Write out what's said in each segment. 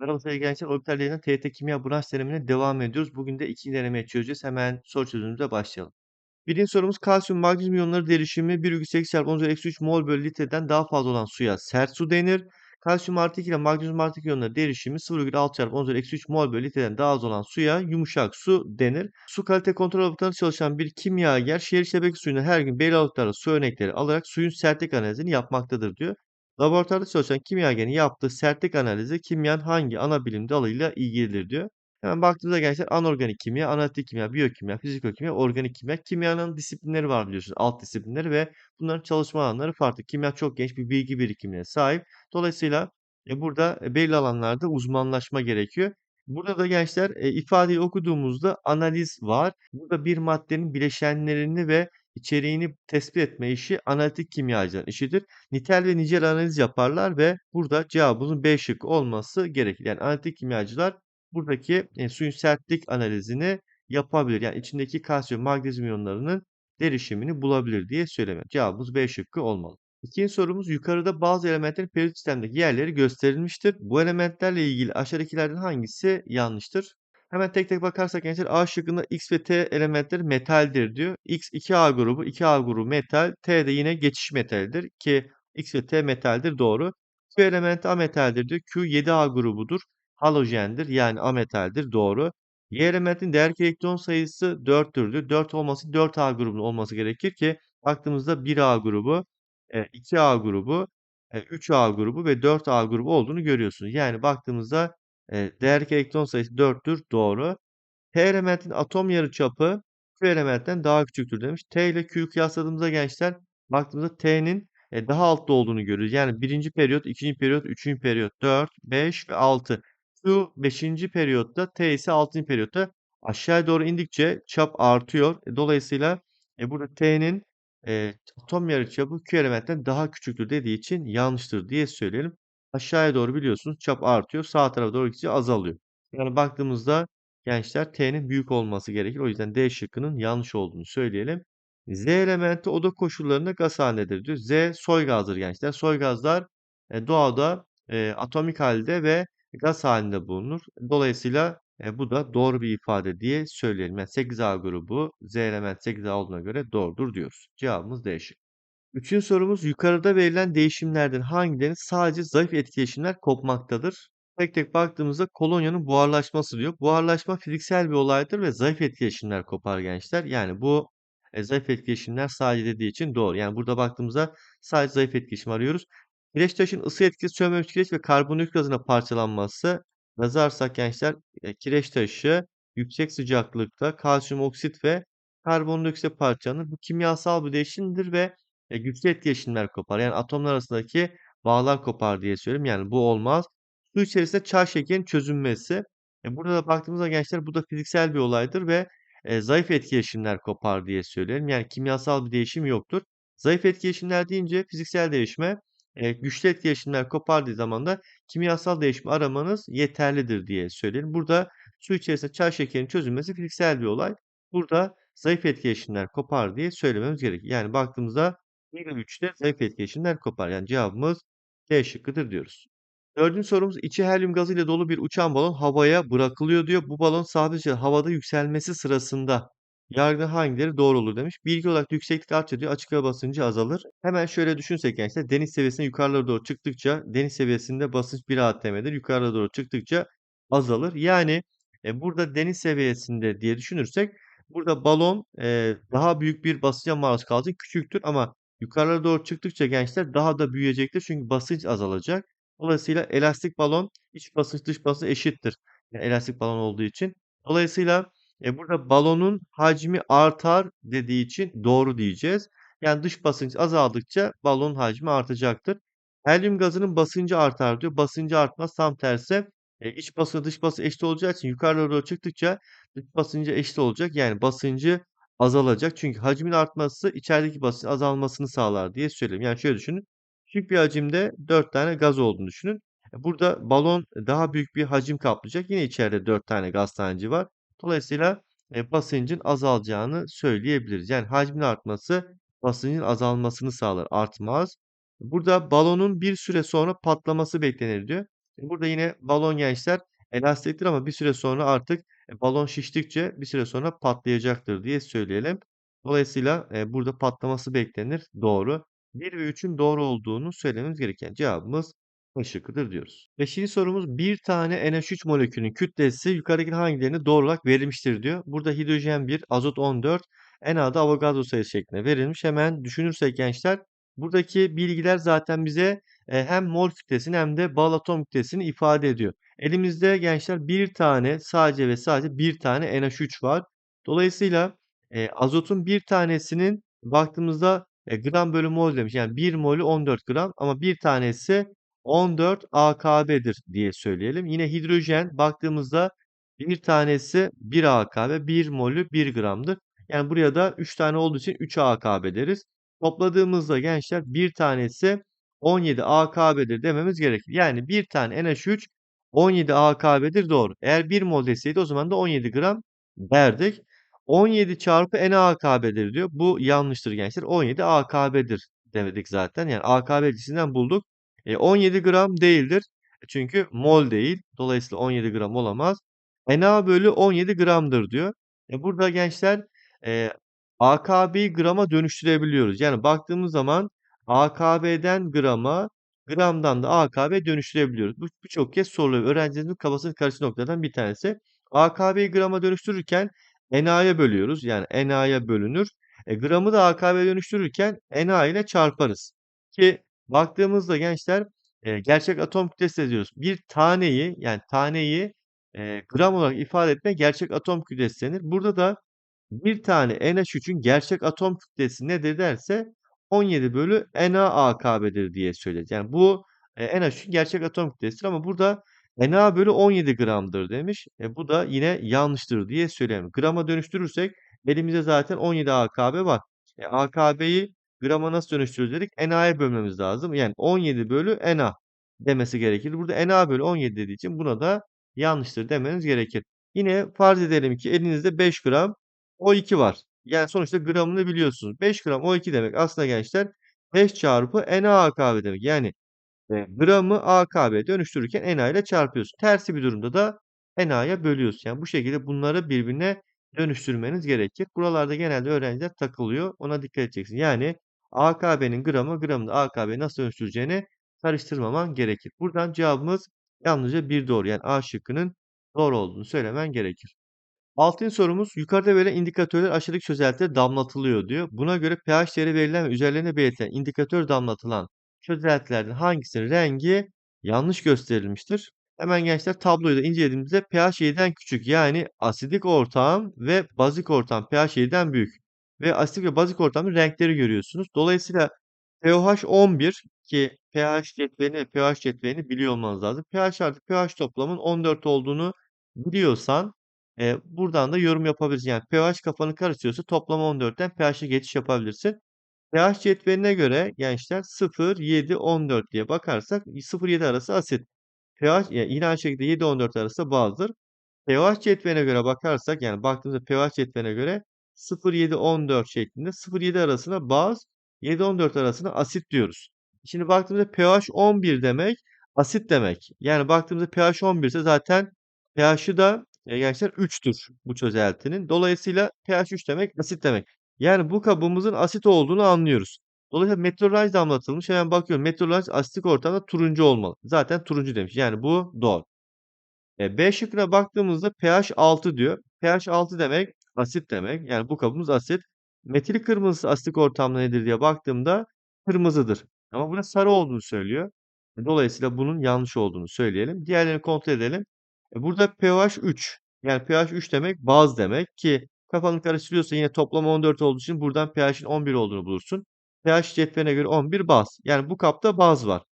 Merhaba sevgili gençler. Orbital Y'den TYT Kimya branş denemine devam ediyoruz. Bugün de ikinci denemeyi çözeceğiz. Hemen soru çözümümüze başlayalım. Birinci sorumuz kalsiyum magnezyum iyonları derişimi 1,8 çarpı 10 üzeri eksi 3 mol bölü litreden daha fazla olan suya sert su denir. Kalsiyum artı 2 ile magnezyum artı 2 iyonları derişimi 0,6 çarpı 10 üzeri eksi 3 mol bölü litreden daha az olan suya yumuşak su denir. Su kalite kontrol laboratuvarında çalışan bir kimyager şehir şebeke suyuna her gün belli aralıklarla su örnekleri alarak suyun sertlik analizini yapmaktadır diyor. Laboratuvarda çalışan kimyagerin yaptığı sertlik analizi kimyanın hangi ana bilim dalıyla ilgilidir diyor. Hemen baktığımızda gençler anorganik kimya, analitik kimya, biyokimya, fizikokimya, organik kimya. Kimyanın disiplinleri var biliyorsunuz. Alt disiplinleri ve bunların çalışma alanları farklı. Kimya çok genç bir bilgi birikimine sahip. Dolayısıyla e, burada e, belli alanlarda uzmanlaşma gerekiyor. Burada da gençler e, ifadeyi okuduğumuzda analiz var. Burada bir maddenin bileşenlerini ve içeriğini tespit etme işi analitik kimyacıların işidir. Nitel ve nicel analiz yaparlar ve burada cevabımızın B şıkkı olması gerekir. Yani analitik kimyacılar buradaki e, suyun sertlik analizini yapabilir. Yani içindeki kalsiyum, magnezyum iyonlarının derişimini bulabilir diye söyleme. Cevabımız B şıkkı olmalı. İkinci sorumuz yukarıda bazı elementlerin periyodik sistemdeki yerleri gösterilmiştir. Bu elementlerle ilgili aşağıdakilerden hangisi yanlıştır? Hemen tek tek bakarsak gençler A şıkkında X ve T elementleri metaldir diyor. X 2A grubu, 2A grubu metal, T de yine geçiş metalidir ki X ve T metaldir doğru. Q elementi ametaldir diyor. Q 7A grubudur. Halojendir yani ametaldir doğru. Y elementin değer elektron sayısı 4'tür diyor. 4 olması 4A grubunun olması gerekir ki baktığımızda 1A grubu, 2A grubu, 3A grubu ve 4A grubu olduğunu görüyorsunuz. Yani baktığımızda e, elektron sayısı 4'tür. Doğru. T elementin atom yarıçapı Q elementten daha küçüktür demiş. T ile Q'yu kıyasladığımızda gençler baktığımızda T'nin daha altta olduğunu görüyoruz. Yani birinci periyot, ikinci periyot, üçüncü periyot, 4, 5 ve 6. Q 5. periyotta, T ise 6. periyotta aşağıya doğru indikçe çap artıyor. E, dolayısıyla e, burada T'nin e, atom yarıçapı Q elementten daha küçüktür dediği için yanlıştır diye söyleyelim. Aşağıya doğru biliyorsunuz çap artıyor. Sağ tarafa doğru gittikçe azalıyor. Yani baktığımızda gençler T'nin büyük olması gerekir. O yüzden D şıkkının yanlış olduğunu söyleyelim. Z elementi oda koşullarında gaz halindedir diyor. Z soy gazdır gençler. Soy gazlar e, doğada e, atomik halde ve gaz halinde bulunur. Dolayısıyla e, bu da doğru bir ifade diye söyleyelim. Yani 8A grubu Z element 8A olduğuna göre doğrudur diyoruz. Cevabımız D şıkkı. Üçüncü sorumuz yukarıda verilen değişimlerden hangilerinin sadece zayıf etkileşimler kopmaktadır? Tek tek baktığımızda kolonyanın buharlaşması diyor. Buharlaşma fiziksel bir olaydır ve zayıf etkileşimler kopar gençler. Yani bu e, zayıf etkileşimler sadece dediği için doğru. Yani burada baktığımızda sadece zayıf etkileşim arıyoruz. Kireç taşın ısı etkisi sönmemiş kireç ve karbondioksit gazına parçalanması yazarsak gençler e, kireç taşı yüksek sıcaklıkta kalsiyum oksit ve karbondioksit parçalanır. Bu kimyasal bir değişimdir ve e, güçlü etkileşimler kopar. Yani atomlar arasındaki bağlar kopar diye söylüyorum. Yani bu olmaz. Su içerisinde çay şekerin çözünmesi. E, burada da baktığımızda gençler bu da fiziksel bir olaydır ve e, zayıf etkileşimler kopar diye söylerim. Yani kimyasal bir değişim yoktur. Zayıf etkileşimler deyince fiziksel değişme, e, güçlü etkileşimler kopardığı zaman da kimyasal değişimi aramanız yeterlidir diye söylerim. Burada su içerisinde çay şekerin çözülmesi fiziksel bir olay. Burada zayıf etkileşimler kopar diye söylememiz gerekir. Yani baktığımızda 1 ve 3'te zayıf etkileşimler kopar. Yani cevabımız D şıkkıdır diyoruz. Dördüncü sorumuz içi helyum gazı ile dolu bir uçan balon havaya bırakılıyor diyor. Bu balon sadece havada yükselmesi sırasında yargıda hangileri doğru olur demiş. Bilgi olarak yükseklik artça diyor. Açık hava basıncı azalır. Hemen şöyle düşünsek gençler. Deniz seviyesine yukarılara doğru çıktıkça deniz seviyesinde basınç 1 atm'dir. Yukarılara doğru çıktıkça azalır. Yani e, burada deniz seviyesinde diye düşünürsek burada balon e, daha büyük bir basınca maruz kalacak. Küçüktür ama yukarılara doğru çıktıkça gençler daha da büyüyecektir. Çünkü basınç azalacak. Dolayısıyla elastik balon iç basınç dış basınç eşittir. Yani elastik balon olduğu için. Dolayısıyla e, burada balonun hacmi artar dediği için doğru diyeceğiz. Yani dış basınç azaldıkça balon hacmi artacaktır. Helyum gazının basıncı artar diyor. Basıncı artmaz tam tersi. E, iç basınç dış basınç eşit olacağı için yukarılara doğru çıktıkça dış basıncı eşit olacak. Yani basıncı azalacak. Çünkü hacmin artması içerideki basıncın azalmasını sağlar diye söyleyeyim. Yani şöyle düşünün. Küçük bir hacimde 4 tane gaz olduğunu düşünün. E, burada balon daha büyük bir hacim kaplayacak. Yine içeride 4 tane gaz taneci var. Dolayısıyla e, basıncın azalacağını söyleyebiliriz. Yani hacmin artması basıncın azalmasını sağlar, artmaz. Burada balonun bir süre sonra patlaması beklenir diyor. Burada yine balon gençler elastiktir ama bir süre sonra artık, e, balon şiştikçe bir süre sonra patlayacaktır diye söyleyelim. Dolayısıyla, eee, burada patlaması beklenir. Doğru. 1 ve 3'ün doğru olduğunu söylememiz gereken cevabımız şıkkıdır diyoruz. 5'inci sorumuz bir tane NH3 molekülünün kütlesi yukarıdaki hangilerine doğru olarak verilmiştir diyor. Burada hidrojen 1, azot 14, Na da Avogadro sayısı şeklinde verilmiş. Hemen düşünürsek gençler buradaki bilgiler zaten bize, hem mol kütlesini hem de bağıl atom kütlesini ifade ediyor. Elimizde gençler bir tane sadece ve sadece bir tane NH3 var. Dolayısıyla, eee, azotun bir tanesinin baktığımızda, eee, gram bölü mol demiş. Yani 1 molü 14 gram ama bir tanesi 14 AKB'dir diye söyleyelim. Yine hidrojen baktığımızda bir tanesi 1 AKB, 1 molü 1 gramdır. Yani buraya da 3 tane olduğu için 3 AKB deriz. Topladığımızda gençler bir tanesi 17 AKB'dir dememiz gerekir. Yani bir tane NH3 17 AKB'dir doğru. Eğer 1 mol deseydi o zaman da 17 gram derdik. 17 çarpı NaAKB'dir diyor. Bu yanlıştır gençler. 17 AKB'dir demedik zaten. Yani AKB cinsinden bulduk. E, 17 gram değildir. Çünkü mol değil. Dolayısıyla 17 gram olamaz. Na bölü 17 gramdır diyor. E, burada gençler e, AKB'yi grama dönüştürebiliyoruz. Yani baktığımız zaman AKB'den grama, gramdan da AKB dönüştürebiliyoruz. Bu, bu çok kez soruluyor. Öğrencilerimizin kafasını karıştığı noktadan bir tanesi. AKB'yi grama dönüştürürken NA'ya bölüyoruz. Yani NA'ya bölünür. E, gramı da AKB'ye dönüştürürken Na ile çarparız. Ki baktığımızda gençler e, gerçek atom kütlesi yazıyoruz. Bir taneyi yani taneyi e, gram olarak ifade etme gerçek atom kütlesi denir. Burada da bir tane NH3'ün gerçek atom kütlesi nedir derse 17 bölü NaAKB'dir diye söyleriz. Yani bu e, NH3'ün gerçek atom kütlesidir ama burada Na bölü 17 gramdır demiş. E, bu da yine yanlıştır diye söyleyeyim. Grama dönüştürürsek elimizde zaten 17 AKB var. E, AKB'yi grama nasıl dönüştürürüz dedik? NA'ya bölmemiz lazım. Yani 17 bölü Na demesi gerekir. Burada Na bölü 17 dediği için buna da yanlıştır demeniz gerekir. Yine farz edelim ki elinizde 5 gram O2 var. Yani sonuçta gramını biliyorsunuz. 5 gram O2 demek aslında gençler 5 çarpı NaAKB demek. Yani e, gramı AKB dönüştürürken Na ile çarpıyorsun. Tersi bir durumda da Na'ya bölüyorsun. Yani bu şekilde bunları birbirine dönüştürmeniz gerekir. Buralarda genelde öğrenciler takılıyor. Ona dikkat edeceksin. Yani AKB'nin gramı gramını AKB nasıl dönüştüreceğini karıştırmaman gerekir. Buradan cevabımız yalnızca bir doğru. Yani A şıkkının doğru olduğunu söylemen gerekir. Altıncı sorumuz yukarıda verilen indikatörler aşağıdaki çözeltiye damlatılıyor diyor. Buna göre pH değeri verilen ve üzerlerine belirtilen indikatör damlatılan çözeltilerden hangisinin rengi yanlış gösterilmiştir? Hemen gençler tabloyu da incelediğimizde pH 7'den küçük yani asidik ortam ve bazik ortam pH 7'den büyük. Ve asidik ve bazik ortamın renkleri görüyorsunuz. Dolayısıyla pH 11 ki pH cetvelini ve pH cetvelini biliyor olmanız lazım. pH artı pH toplamın 14 olduğunu biliyorsan e, buradan da yorum yapabilirsin. Yani pH kafanı karıştırıyorsa toplam 14'ten pH'e geçiş yapabilirsin. pH cetveline göre gençler 0, 7, 14 diye bakarsak 0, 7 arası asit. pH yani yine aynı şekilde 7, 14 arası bazdır. pH cetveline göre bakarsak yani baktığımızda pH cetveline göre 0, 7, 14 şeklinde 0, 7 arasına baz, 7, 14 arasına asit diyoruz. Şimdi baktığımızda pH 11 demek asit demek. Yani baktığımızda pH 11 ise zaten pH'ı da gençler 3'tür bu çözeltinin. Dolayısıyla pH 3 demek asit demek. Yani bu kabımızın asit olduğunu anlıyoruz. Dolayısıyla metrolaj damlatılmış. Hemen bakıyorum. Metrolaj asitik ortamda turuncu olmalı. Zaten turuncu demiş. Yani bu doğru. E, B şıkkına baktığımızda pH 6 diyor. pH 6 demek asit demek. Yani bu kabımız asit. Metil kırmızısı asitik ortamda nedir diye baktığımda kırmızıdır. Ama burada sarı olduğunu söylüyor. Dolayısıyla bunun yanlış olduğunu söyleyelim. Diğerlerini kontrol edelim. E, burada pH 3. Yani pH 3 demek baz demek ki kafanı karıştırıyorsa yine toplam 14 olduğu için buradan pH'in 11 olduğunu bulursun. pH cetveline göre 11 baz. Yani bu kapta baz var.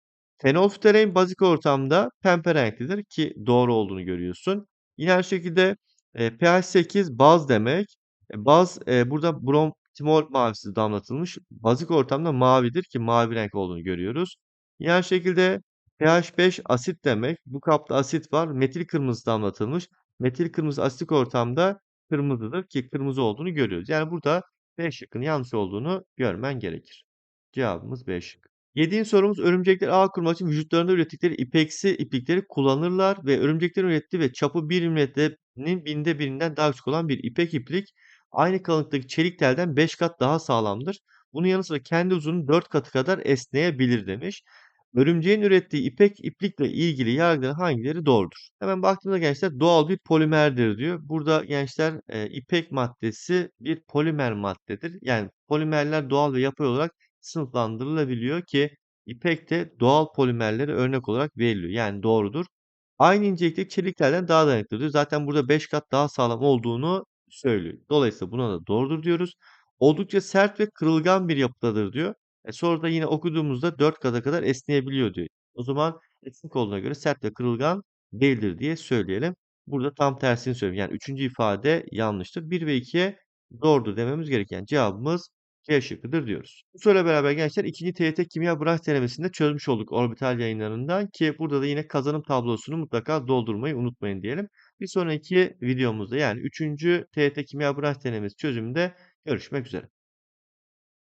Fenolftalein bazik ortamda pembe renklidir ki doğru olduğunu görüyorsun. Yine aynı şekilde e, pH 8 baz demek. E, baz e, burada bromtimol mavisi damlatılmış. Bazik ortamda mavidir ki mavi renk olduğunu görüyoruz. Yine aynı şekilde pH 5 asit demek. Bu kapta asit var. Metil kırmızı damlatılmış. Metil kırmızı asitik ortamda kırmızıdır ki kırmızı olduğunu görüyoruz. Yani burada B şıkkının yanlış olduğunu görmen gerekir. Cevabımız B şıkkı. 7. sorumuz örümcekler ağ kurmak için vücutlarında ürettikleri ipeksi iplikleri kullanırlar ve örümceklerin ürettiği ve çapı 1 milimetrenin binde birinden daha küçük olan bir ipek iplik aynı kalınlıktaki çelik telden 5 kat daha sağlamdır. Bunun yanı sıra kendi uzunluğunun 4 katı kadar esneyebilir demiş. Örümceğin ürettiği ipek iplikle ilgili yargıların hangileri doğrudur? Hemen baktığımızda gençler doğal bir polimerdir diyor. Burada gençler e, ipek maddesi bir polimer maddedir. Yani polimerler doğal ve yapay olarak sınıflandırılabiliyor ki ipek de doğal polimerlere örnek olarak veriliyor. Yani doğrudur. Aynı incelikteki çeliklerden daha dayanıklıdır diyor. Zaten burada 5 kat daha sağlam olduğunu söylüyor. Dolayısıyla buna da doğrudur diyoruz. Oldukça sert ve kırılgan bir yapıdadır diyor. E sonra da yine okuduğumuzda 4 kata kadar esneyebiliyor diyor. O zaman esnek olduğuna göre sert ve kırılgan değildir diye söyleyelim. Burada tam tersini söylüyorum. Yani üçüncü ifade yanlıştır. 1 ve 2'ye doğrudur dememiz gereken cevabımız C şıkkıdır diyoruz. Bu soruyla beraber gençler ikinci TYT kimya branş denemesinde çözmüş olduk orbital yayınlarından ki burada da yine kazanım tablosunu mutlaka doldurmayı unutmayın diyelim. Bir sonraki videomuzda yani 3. TYT kimya branş denemesi çözümünde görüşmek üzere.